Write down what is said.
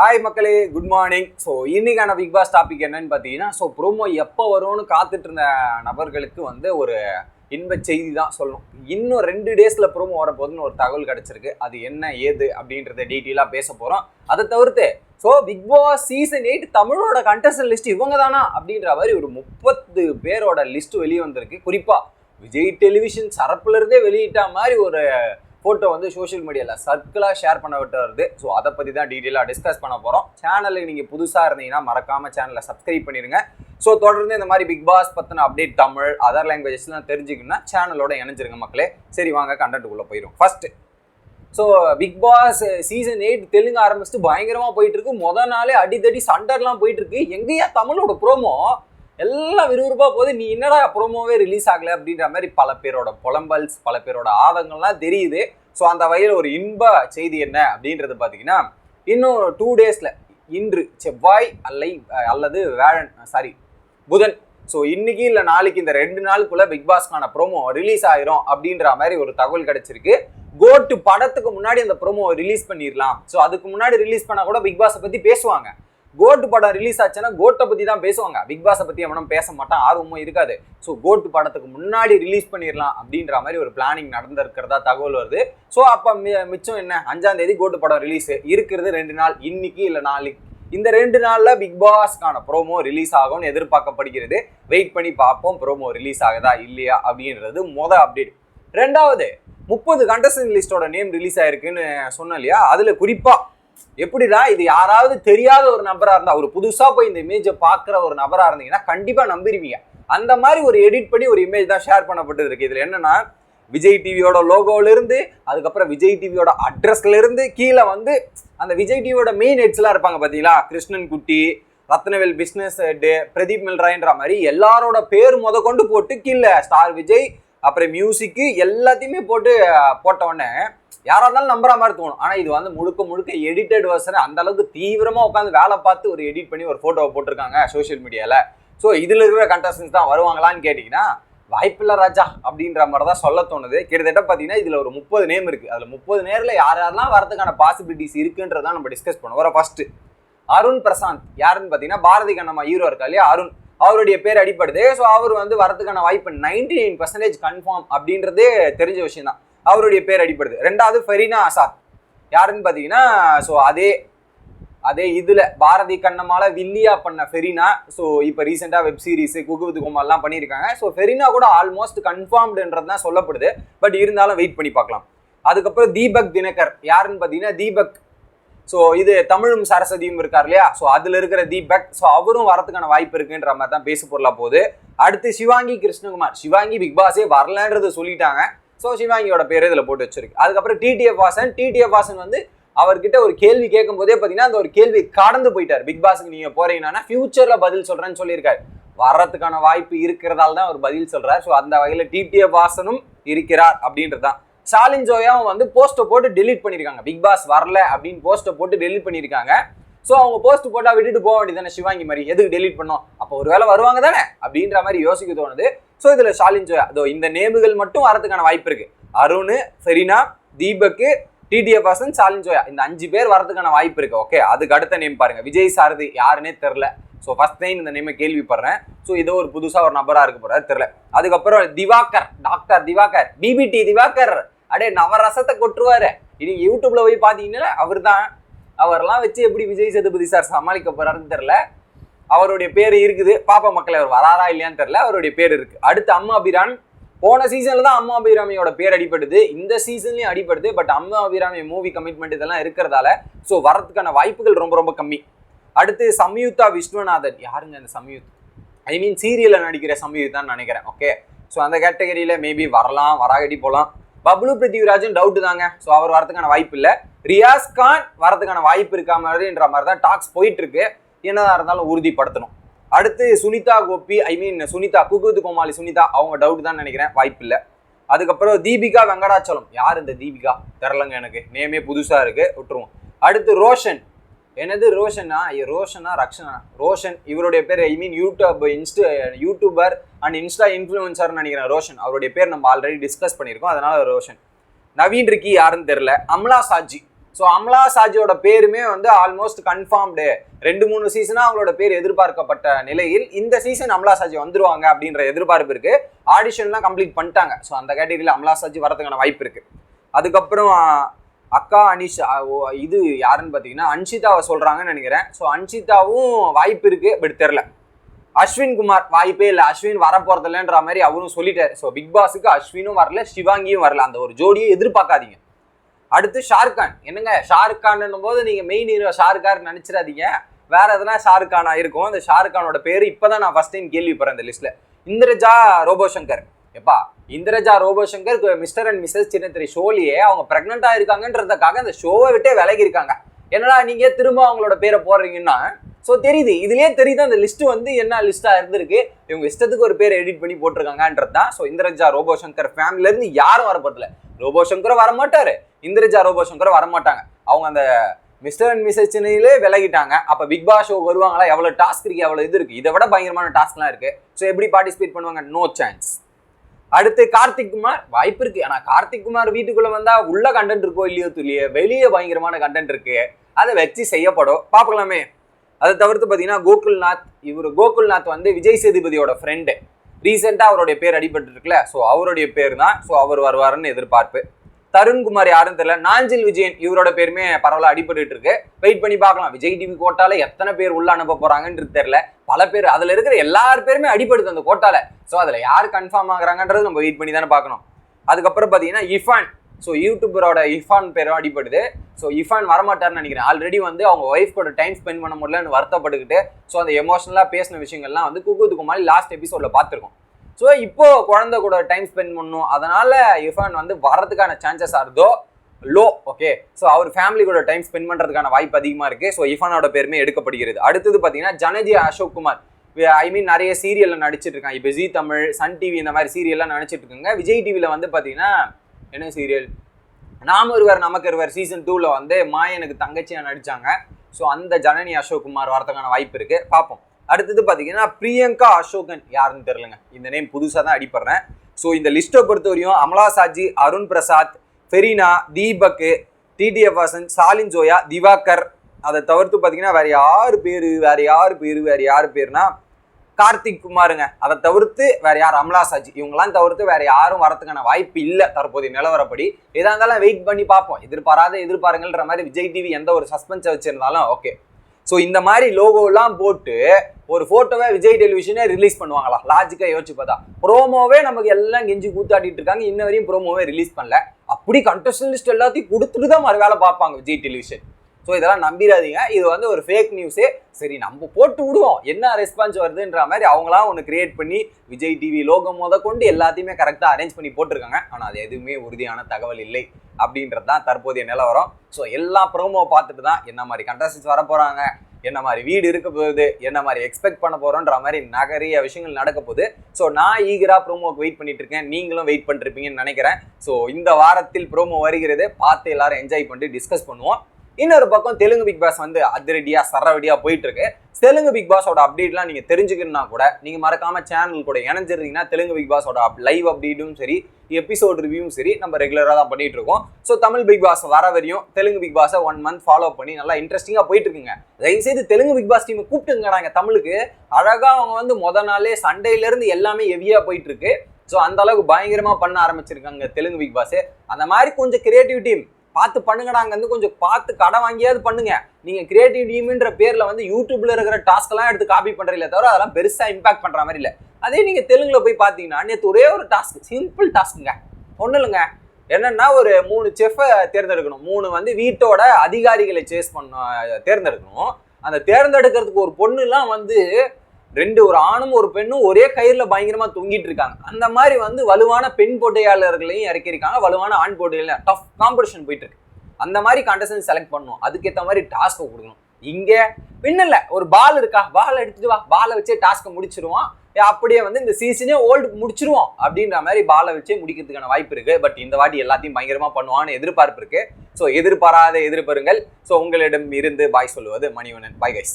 Hi மக்களே. Good morning so இன்னைக்கான Bigg Boss topic என்னன்னு பார்த்தீங்கன்னா ஸோ ப்ரோமோ எப்போ வரும்னு காத்துட்டு இருந்த நபர்களுக்கு வந்து ஒரு இன்ப செய்தி தான் சொல்லணும். இன்னும் ரெண்டு டேஸில் ப்ரோமோ வரப்போகுதுன்னு ஒரு தகவல் கிடச்சிருக்கு. அது என்ன ஏது அப்படின்றத டீட்டெயிலாக பேச போகிறோம் அதை தவிர்த்து so Bigg Boss season eight தமிழோட கண்டஸ்டன் லிஸ்ட் இவங்க தானா அப்படின்ற மாதிரி ஒரு முப்பத்து பேரோட லிஸ்ட் வெளியே வந்திருக்கு. குறிப்பாக விஜய் டெலிவிஷன் சரப்புலேருந்தே வெளியிட்ட மாதிரி ஒரு ஃபோட்டோ வந்து சோஷியல் மீடியாவில் சர்க்கிளாக ஷேர் பண்ண விட்டு வருது ஸோ அதை பற்றி தான் டீட்டெயிலாக டிஸ்கஸ் பண்ண போகிறோம் சேனலுக்கு நீங்கள் புதுசாக இருந்தீங்கன்னா மறக்காமல் சேனலை சப்ஸ்கிரைப் பண்ணிடுங்க. ஸோ தொடர்ந்து இந்த மாதிரி பிக் பாஸ் பற்றின அப்டேட் தமிழ் அதர் லாங்குவேஜஸ்லாம் தெரிஞ்சுக்கணும்னா சேனலோட இணைஞ்சிருங்க மக்களே. சரி வாங்க கண்டென்ட்டுக்குள்ளே போயிடும் first so Bigg Boss season eight Telugu ஆரம்பிச்சுட்டு பயங்கரமாக போயிட்டு இருக்கு. முத நாளே அடித்தடி சண்டர்லாம் போயிட்டு இருக்கு. எங்கேயா தமிழோட ப்ரோமோ எல்லாம் விறுவிறுப்பாக போகுது. நீ என்னடா ப்ரோமோவே ரிலீஸ் ஆகலை அப்படின்ற மாதிரி பல பேரோட புலம்பல்ஸ் பல பேரோட ஆதங்கள்லாம் தெரியுது. ஸோ அந்த வகையில் ஒரு இன்ப செய்தி என்ன அப்படின்றது பார்த்தீங்கன்னா இன்னும் டூ டேஸில் இன்று செவ்வாய் அல்லை அல்லது வேழன் சாரி புதன். ஸோ இன்னைக்கு இல்லை நாளைக்கு இந்த ரெண்டு நாளுக்குள்ள பிக் பாஸ்க்கான ப்ரோமோ ரிலீஸ் ஆயிரும் அப்படின்ற மாதிரி ஒரு தகவல் கிடைச்சிருக்கு. கோட்டு படத்துக்கு முன்னாடி அந்த ப்ரோமோ ரிலீஸ் பண்ணிடலாம் ஸோ அதுக்கு முன்னாடி ரிலீஸ் பண்ணால் கூட பிக் பாஸை பற்றி பேசுவாங்க. கோட்டு படம் ரிலீஸ் ஆச்சுன்னா கோட்டை பற்றி தான் பேசுவாங்க. பிக் பாஸை பற்றி எவனும் பேச மாட்டான் ஆர்வமும் இருக்காது. ஸோ கோட்டு படத்துக்கு முன்னாடி ரிலீஸ் பண்ணிடலாம் அப்படின்ற மாதிரி ஒரு பிளானிங் நடந்திருக்கிறதா தகவல் வருது. ஸோ அப்போ மிச்சம் என்ன? அஞ்சாம் தேதி கோட்டு படம் ரிலீஸ் இருக்கிறது ரெண்டு நாள் இன்னைக்கு இல்லை நாளைக்கு. இந்த ரெண்டு நாளில் பிக் பாஸ்க்கான ப்ரோமோ ரிலீஸ் ஆகும்னு எதிர்பார்க்கப்படுகிறது. வெயிட் பண்ணி பார்ப்போம் ப்ரோமோ ரிலீஸ் ஆகுதா இல்லையா அப்படின்றது மொதல் அப்டேட் ரெண்டாவது முப்பது கண்டஸ்டன் லிஸ்டோட நேம் ரிலீஸ் ஆயிருக்குன்னு சொன்னேன் இல்லையா? அதில் குறிப்பாக எப்படிடா இது யாராவது தெரியாத ஒரு நபராக இருந்தால் ஒரு புதுசாக போய் இந்த இமேஜை பார்க்குற ஒரு நபராக இருந்தீங்கன்னா கண்டிப்பாக நம்பிடுவீங்க அந்த மாதிரி ஒரு எடிட் பண்ணி ஒரு இமேஜ் தான் ஷேர் பண்ணப்பட்டது இருக்கு இதில் என்னன்னா விஜய் டிவியோட லோகோவிலிருந்து அதுக்கப்புறம் விஜய் டிவியோட அட்ரஸ்லேருந்து கீழே வந்து அந்த விஜய் டிவியோட மெயின் ஹெட்ஸ்லாம் இருப்பாங்க பார்த்தீங்களா கிருஷ்ணன் குட்டி ரத்னவேல் பிஸ்னஸ் ஹெட்டு பிரதீப் மில்ராய்ன்ற மாதிரி எல்லாரோட பேர் முத கொண்டு போட்டு கீழே ஸ்டார் விஜய் அப்புறம் மியூசிக்கு எல்லாத்தையுமே போட்டு போட்ட உடனே யாரா இருந்தாலும் நம்புற மாதிரி தோணும். ஆனா இது வந்து முழுக்க முழுக்க எடிட்டட் வெர்ஷன் அந்த அளவுக்கு தீவிரமா உட்காந்து வேலை பார்த்து ஒரு எடிட் பண்ணி ஒரு போட்டோவை போட்டிருக்காங்க சோஷியல் மீடியால ஸோ இதுல இருக்கிற கண்டஸ்டன்ஸ் தான் வருவாங்களான்னு கேட்டீங்கன்னா வாய்ப்பில்லை ராஜா அப்படின்ற மாதிரி தான் சொல்ல தோணுது. கிட்டத்தட்ட பார்த்தீங்கன்னா இதில் ஒரு முப்பது நேம் இருக்குது அதில் முப்பது நேரில் யார் யாரெல்லாம் வரதுக்கான பாசிபிலிட்டிஸ் இருக்குன்றதான் நம்ம டிஸ்கஸ் பண்ணுவோம். வர ஃபஸ்ட்டு அருண் பிரசாந்த். யாருன்னு பார்த்தீங்கன்னா பாரதி கண்ணம்மா ஹீரோ இருக்கா இல்லையா அருண். அவருடைய பேர் அடிப்படுது ஸோ அவர் வந்து வரதுக்கான வாய்ப்பு நைன்டி நைன் பர்சன்டேஜ் கன்ஃபார்ம் அப்படின்றதே தெரிஞ்ச விஷயம் தான் அவருடைய பேர் அடிப்படுது ரெண்டாவது ஃபெரினா ஆசாத் யாருன்னு பார்த்தீங்கன்னா ஸோ அதே அதே இதில் பாரதி கண்ணமால வில்லியா பண்ண ஃபெரினா ஸோ இப்போ ரீசெண்டாக வெப் சீரிஸ் குகுவித்து குமார்லாம் பண்ணியிருக்காங்க. ஸோ ஃபெரினா கூட ஆல்மோஸ்ட் கன்ஃபார்ம்டுன்றது தான் சொல்லப்படுது. பட் இருந்தாலும் வெயிட் பண்ணி பார்க்கலாம். அதுக்கப்புறம் தீபக் தினகர். யாருன்னு பார்த்தீங்கன்னா தீபக். ஸோ இது தமிழும் சரஸ்வதியும் இருக்கார் இல்லையா? ஸோ அதில் இருக்கிற தீபக். ஸோ அவரும் வரதுக்கான வாய்ப்பு இருக்குன்ற மாதிரி தான் பேச பொருளாக போகுது. அடுத்து சிவாங்கி கிருஷ்ணகுமார். சிவாங்கி பிக் பாஸே வரலன்றது சொல்லிட்டாங்க. ஸோ சிவாங்கியோட பேர் இதில் போட்டு வச்சிருக்கு. அதுக்கப்புறம் டிடிஎஃப் வாசன். டிடிஎஃப் வாசன் வந்து அவர்கிட்ட ஒரு கேள்வி கேட்கும் போதே பார்த்தீங்கன்னா அந்த ஒரு கேள்வி கடந்து போயிட்டார். பிக் பாஸுக்கு நீங்கள் போறீங்கன்னா ஃபியூச்சரில் பதில் சொல்கிறேன்னு சொல்லியிருக்காரு. வர்றதுக்கான வாய்ப்பு இருக்கிறதால தான் அவர் பதில் சொல்கிறார் ஸோ அந்த வகையில் டிடிஎஃப் வாசனும் இருக்கிறார் அப்படின்றது தான். ஸ்டாலின் ஜோயாவும் வந்து போஸ்ட்டை போட்டு டெலீட் பண்ணியிருக்காங்க பிக் பாஸ் வரல அப்படின்னு போஸ்ட்டை போட்டு டெலீட் பண்ணியிருக்காங்க ஸோ அவங்க போஸ்ட் போட்டால் விட்டுட்டு போக வேண்டியது தானே சிவாங்கி மாதிரி. எதுக்கு டெலீட் பண்ணோம்? அப்போ ஒரு வேளை வருவாங்க தானே? அப்படின்ற மாதிரி யோசிக்க தோணுது. ஸோ இதில் ஸ்டாலின் ஜோயா அதோ இந்த நேமுகள் மட்டும் வரதுக்கான வாய்ப்பு இருக்கு. அருண் ஃபெரினா தீபக்கு டிடிஎஃப் வாசன் ஸ்டாலின் ஜோயா இந்த அஞ்சு பேர் வரதுக்கான வாய்ப்பு இருக்கு ஓகே அதுக்கு அடுத்த நேம் பாருங்க. விஜய் சாரதி யாருன்னே தெரில ஸோ ஃபஸ்ட் டைம் இந்த நேமை கேள்விப்படுறேன். ஸோ ஏதோ ஒரு புதுசாக ஒரு நபராக இருக்க போகிறாரு தெரில அதுக்கப்புறம் திவாகர் டாக்டர் திவாகர் பிபிடி திவாகர். அடே நவரசத்தை கொட்டுருவாரு இனி யூடியூப்ல போய் பார்த்தீங்கன்னா அவர் தான் அவர்லாம் வச்சு எப்படி விஜய் சேதுபதி சார் சமாளிக்க போறாருன்னு தெரில அவருடைய பேர் இருக்குது. பாப்பா மக்கள் அவர் வராரா இல்லையான்னு தெரில அவருடைய பேர் இருக்கு. அடுத்து அம்மா அபிரான் போன சீசன்ல தான் அம்மா அபிராமியோட பேர் அடிப்படுது இந்த சீசன்லயும் அடிப்படுது பட் அம்மா அபிராமி மூவி கமிட்மெண்ட் இதெல்லாம் இருக்கிறதால ஸோ வரதுக்கான வாய்ப்புகள் ரொம்ப ரொம்ப கம்மி. அடுத்து சம்யுக்தா விஸ்வநாதன் யாருங்க அந்த சம்யுத் ஐ மீன் சீரியலில் நடிக்கிற சம்யுக்தான்னு நினைக்கிறேன். ஓகே ஸோ அந்த கேட்டகரியில் மேபி வரலாம் வராகடி போகலாம் பப்ளு பிருத்திவிராஜன் டவுட்டு தாங்க. ஸோ அவர் வரதுக்கான வாய்ப்பு இல்லை. ரியாஸ் கான் வரதுக்கான வாய்ப்பு இருக்கா மாதிரின்ற மாதிரி தான் டாக்ஸ் போயிட்டு இருக்கு. என்னதாக இருந்தாலும் உறுதிப்படுத்தணும். அடுத்து சுனிதா கோபி ஐ மீன் சுனிதா குகுது கோமாளி சுனிதா அவங்க டவுட் தான் நினைக்கிறேன். வாய்ப்பு இல்லை அதுக்கப்புறம் தீபிகா வெங்கடாச்சலம். யார் இந்த தீபிகா? தெரிலங்க எனக்கு. நேமே புதுசாக இருக்குது விட்டுருவோம். அடுத்து ரோஷன். என்னது ரோஷனா? ரோஷனா ரக்ஷனா? ரோஷன் இவருடைய பேர் I mean YouTube insta YouTuber and insta இன்ஃப்ளூயன்சர்னு நினைக்கிறேன் ரோஷன். அவருடைய பேர் நம்ம ஆல்ரெடி டிஸ்கஸ் பண்ணியிருக்கோம். அதனால ரோஷன். நவீன் ரிக்கி யாருன்னு தெரில அம்லா சாஜி. ஸோ அம்லா சாஜியோட பேருமே வந்து ஆல்மோஸ்ட் கன்ஃபார்ம்டு ரெண்டு மூணு சீசனாக அவங்களோட பேர் எதிர்பார்க்கப்பட்ட நிலையில் இந்த சீசன் அமலா சாஜி வந்துருவாங்க அப்படின்ற எதிர்பார்ப்பு இருக்கு. ஆடிஷன்லாம் கம்ப்ளீட் பண்ணிட்டாங்க. ஸோ அந்த கேட்டகரியில் அம்லா சாஜி வரதுக்கான வாய்ப்பு இருக்கு. அதுக்கப்புறம் அக்கா அனிஷா ஓ, இது யாருன்னு பார்த்தீங்கன்னா அன்ஷிதாவை சொல்கிறாங்கன்னு நினைக்கிறேன். ஸோ அன்ஷிதாவும் வாய்ப்பு இருக்குது பட் தெரில அஸ்வின் குமார் வாய்ப்பே இல்லை. அஸ்வின் வர மாதிரி அவரும் சொல்லிட்டார். ஸோ பிக் பாஸுக்கு அஸ்வினும் வரல சிவாங்கியும் வரல. அந்த ஒரு ஜோடியை எதிர்பார்க்காதீங்க. அடுத்து ஷாருக்கான் என்னங்க ஷாருக் போது நீங்கள் மெயின் ஹீரோ ஷாருக் நினச்சிடாதீங்க. வேற எதனா ஷாருக்கானா இருக்கும். அந்த ஷாருக்கானோட பேர் இப்போ தான் நான் ஃபர்ஸ்ட் டைம் கேள்விப்படுறேன் அந்த லிஸ்ட்டில் இந்திரஜா ரோபோசங்கர். எப்பா Indraja Robo Shankar mister and Mrs சின்னத்திரை ஷோலியே அவங்க ப்ரெக்னெண்ட்டாக இருக்காங்கன்றதுக்காக அந்த ஷோவை விட்டே விலகி இருக்காங்க என்னடா நீங்கள் திரும்ப அவங்களோட பேரை போடுறீங்கன்னா? ஸோ தெரியுது. இதுலேயே தெரியுது அந்த லிஸ்ட் வந்து என்ன லிஸ்ட்டாக இருந்திருக்கு. இவங்க இஷ்டத்துக்கு ஒரு பேர் எடிட் பண்ணி போட்டிருக்காங்கன்றது தான் ஸோ இந்திரஜா ரோபோ ஃபேமிலியிலேருந்து யாரும் வரப்போதில்ல ரோபோ சங்கரும் வர மாட்டார் இந்திரஜா ரோபோ சங்கர் வர மாட்டாங்க அவங்க அந்த மிஸ்டர் அண்ட் மிஸ்ஸஸ் சென்னையிலே விலகிட்டாங்க. அப்ப பிக் பாஸ் ஷோ வருவாங்களா? எவ்வளவு டாஸ்க் இருக்கு எவ்வளவு இது இருக்கு? இதை விட பயங்கரமான டாஸ்க்லாம் இருக்கு. ஸோ எப்படி பார்ட்டிசிபேட் பண்ணுவாங்க? நோ சான்ஸ் அடுத்து கார்த்திக் குமார் வாய்ப்பு இருக்கு. ஆனா கார்த்திக் குமார் வீட்டுக்குள்ள வந்தா உள்ள கண்டென்ட் இருக்கோ இல்லையோ தெரியல வெளியே பயங்கரமான கண்டென்ட் இருக்கு. அதை வச்சு செய்யப்படும். பார்க்கலாமே அதை தவிர்த்து பார்த்தீங்கன்னா கோகுல்நாத் இவர் கோகுல்நாத் வந்து விஜய் சேதுபதியோட ஃப்ரெண்டு ரீசெண்டாக அவருடைய பேர் அடிபட்டு இருக்குல்ல ஸோ அவருடைய பேர் தான். ஸோ அவர் வருவாருன்னு எதிர்பார்ப்பு. தருண்குமார் யாருன்னு தெரியல. நாஞ்சில் விஜயன் இவரோட பேருமே பரவாயில்ல அடிபட்டு இருக்கு. வெயிட் பண்ணி பார்க்கலாம். விஜய் டிவி கோட்டால எத்தனை பேர் உள்ள அனுப்ப போறாங்கன்றது தெரியல. பல பேர் அதுல இருக்கிற எல்லார் பேருமே அடிபடுது அந்த கோட்டால. ஸோ அதுல யார் கன்ஃபார்ம் ஆகுறாங்கன்றது நம்ம வெயிட் பண்ணி தானே பார்க்கணும். அதுக்கப்புறம் பார்த்தீங்கன்னா இஃபான் ஸோ யூடியூபரோட இஃபான் பேரும் அடிபடுது. ஸோ இஃபான் வரமாட்டார்னு நினைக்கிறேன். ஆல்ரெடி வந்து அவங்க ஒய்ஃப் கூட டைம் ஸ்பெண்ட் பண்ண முடியலன்னு வருத்தப்பட்டுக்கிட்டு ஸோ அந்த எமோஷனலாக பேசின விஷயங்கள்லாம் வந்து குக்கு குமாரி லாஸ்ட் எபிசோடில் பார்த்துருக்கோம். ஸோ இப்போ குழந்தை கூட டைம் ஸ்பெண்ட் பண்ணும். அதனால இஃபான் வந்து வரதுக்கான சான்சஸ் ஆகுதோ லோ ஓகே ஸோ அவர் ஃபேமிலி கூட டைம் ஸ்பெண்ட் பண்ணுறதுக்கான வாய்ப்பு அதிகமாக இருக்குது ஸோ இஃபானோட பேருமே எடுக்கப்படுகிறது. அடுத்தது பார்த்தீங்கன்னா ஜனஜி அசோக் குமார். ஐ மீன் நிறைய சீரியலில் நடிச்சிட்டு இருக்காங்க. இப்போ ஜி தமிழ் சன் டிவி இந்த மாதிரி சீரியல்லாம் நடிச்சிட்டு இருக்காங்க. விஜய் டிவியில் வந்து பார்த்தீங்கன்னா என்ன சீரியல் நாம ஒருவர் நமக்கு ஒருவர் சீசன் டூவில் வந்து மாயனுக்கு தங்கச்சியாக நடித்தாங்க ஸோ அந்த ஜனனி அசோக் குமார் வரதுக்கான வாய்ப்பு இருக்குது பார்ப்போம். அடுத்தது பார்த்தீங்கன்னா பிரியங்கா அசோகன். யாருன்னு தெரிலங்க இந்த நேம் புதுசாக தான் அடிப்படுறேன் ஸோ இந்த லிஸ்ட்டை பொறுத்தவரையும் அமலா சாஜி அருண் பிரசாத் ஃபெரினா தீபக் டிடிஎஃப் வாசன் சாலின் ஜோயா திவாகர். அதை தவிர்த்து பார்த்தீங்கன்னா வேற யார் பேர் வேறு யார் பேர் வேறு யார் பேர்னா கார்த்திக் குமாருங்க. அதை தவிர்த்து வேற யார்? அமலா சாஜி. இவங்கெல்லாம் தவிர்த்து வேற யாரும் வரதுக்கான வாய்ப்பு இல்லை தற்போதைய நிலவரப்படி. எதாக இருந்தாலும் வெயிட் பண்ணி பார்ப்போம். எதிர்பாராத எதிர்பாருங்கன்ற மாதிரி விஜய் டிவி எந்த ஒரு சஸ்பென்ஸை வச்சிருந்தாலும் ஓகே ஸோ இந்த மாதிரி லோகோலாம் போட்டு ஒரு ஃபோட்டோவை விஜய் டெலிவிஷனே ரிலீஸ் பண்ணுவாங்களா? லாஜிக்காக யோசிச்சு பார்த்தா ப்ரோமோவே நமக்கு எல்லாம் கெஞ்சி கூத்தாட்டிட்டு இருக்காங்க. இன்ன வரையும் ப்ரோமோவே ரிலீஸ் பண்ணல. அப்படி கண்டஸ்டன் லிஸ்ட் எல்லாத்தையும் கொடுத்துட்டு தான் மறு வேலை பார்ப்பாங்க விஜய் டெலிவிஷன் ஸோ இதெல்லாம் நம்பிடாதீங்க இது வந்து ஒரு ஃபேக் நியூஸே சரி நம்ம போட்டு விடுவோம். என்ன ரெஸ்பான்ஸ் வருதுன்ற மாதிரி அவங்களாம் ஒன்று கிரியேட் பண்ணி விஜய் டிவி லோகம் முத கொண்டு எல்லாத்தையுமே கரெக்டாக அரேஞ்ச் பண்ணி போட்டிருக்காங்க. ஆனால் அது எதுவுமே உறுதியான தகவல் இல்லை அப்படின்றது தான் தற்போதைய நிலவரம். ஸோ எல்லா ப்ரோமோ பார்த்துட்டு தான் என்ன மாதிரி கண்டஸ்டன்ஸ் வர போகிறாங்க என்ன மாதிரி வீடு இருக்க போகுது என்ன மாதிரி எக்ஸ்பெக்ட் பண்ண போகிறோன்ற மாதிரி நிறைய விஷயங்கள் நடக்க போகுது. ஸோ நான் ஈகராக ப்ரோமோக்கு வெயிட் பண்ணிட்டு இருக்கேன். நீங்களும் வெயிட் பண்ணிருப்பீங்கன்னு நினைக்கிறேன். ஸோ இந்த வாரத்தில் ப்ரோமோ வருகிறது. பார்த்து எல்லாரும் என்ஜாய் பண்ணிட்டு டிஸ்கஸ் பண்ணுவோம். இன்னொரு பக்கம் தெலுங்கு பிக் பாஸ் வந்து அதிரடியா சரவடியா போயிட்டு இருக்கு தெலுங்கு பிக் பாஸோட அப்டேட்லாம் நீங்க தெரிஞ்சுக்கணும்னா கூட நீங்க மறக்காம சேனல் கூட இணைஞ்சிருந்தீங்கன்னா தெலுங்கு பிக் பாஸோட லைவ் அப்டேட்டும் சரி எபிசோட் ரிவ்யூவும் சரி நம்ம ரெகுலராக தான் பண்ணிட்டு இருக்கோம் ஸோ தமிழ் பிக் பாஸ் வர வரையும் தெலுங்கு பிக் பாஸை ஒன் மந்த் ஃபாலோ பண்ணி நல்லா இன்ட்ரெஸ்டிங்காக போயிட்டு இருக்குங்க தயவுசெய்து தெலுங்கு பிக் பாஸ் டீம் கூப்பிட்டுங்க நாங்கள் தமிழுக்கு. அழகாக அவங்க வந்து முத நாளே சண்டையிலேருந்து எல்லாமே ஹெவியாக போயிட்டு இருக்கு ஸோ அந்த அளவுக்கு பயங்கரமாக பண்ண ஆரம்பிச்சிருக்காங்க தெலுங்கு பிக் பாஸ். அந்த மாதிரி கொஞ்சம் கிரியேட்டிவ் டீம் பார்த்து பண்ணுங்கடா அங்க வந்து கொஞ்சம் பார்த்து கடை வாங்கியாவது பண்ணுங்க. நீங்கள் கிரியேட்டிவ் டீம்ன்ற பேரில் வந்து யூடியூப்ல இருக்கிற டாஸ்க் எடுத்து காப்பி பண்ணுறீங்களே தவிர அதெல்லாம் பெருசாக இம்பாக்ட் பண்ணுற மாதிரி இல்லை. அதே நீங்கள் தெலுங்குல போய் பார்த்தீங்கன்னா நேற்று ஒரே ஒரு டாஸ்க் சிம்பிள் டாஸ்க்குங்க ஒன்றும் இல்லைங்க. என்னென்னா ஒரு மூணு செஃப்பை தேர்ந்தெடுக்கணும். மூணு வந்து வீட்டோட அதிகாரிகளை சேஸ் பண்ண தேர்ந்தெடுக்கணும். அந்த தேர்ந்தெடுக்கிறதுக்கு ஒரு பொண்ணுலாம் வந்து ரெண்டு ஒரு ஆணும் ஒரு பெண்ணும் ஒரே கயிறுல பயங்கரமா தொங்கிட்டு இருக்காங்க. அந்த மாதிரி வந்து வலுவான பெண் போட்டியாளர்களையும் இறக்கியிருக்காங்க. வலுவான ஆண் போட்டியாளர் டஃப் காம்படிஷன் போயிட்டு இருக்கு அந்த மாதிரி கண்டஸ்டன் செலக்ட் பண்ணணும். அதுக்கேற்ற மாதிரி டாஸ்க்கை கொடுக்கணும். இங்க பின்னல்ல ஒரு பால் இருக்கா? பால் எடுத்துட்டு வா. பாலை வச்சே டாஸ்க்கை முடிச்சிருவோம். அப்படியே வந்து இந்த சீசனே ஓல்டு முடிச்சிருவோம் அப்படின்ற மாதிரி பாலை வச்சே முடிக்கிறதுக்கான வாய்ப்பு இருக்கு. பட் இந்த வாட்டி எல்லாத்தையும் பயங்கரமா பண்ணுவான்னு எதிர்பார்ப்பு இருக்கு. ஸோ எதிர்பாராத எதிர்பாருங்கள் ஸோ உங்களிடம் இருந்து பாய் சொல்லுவது மணிவனன் பாய் கைஸ்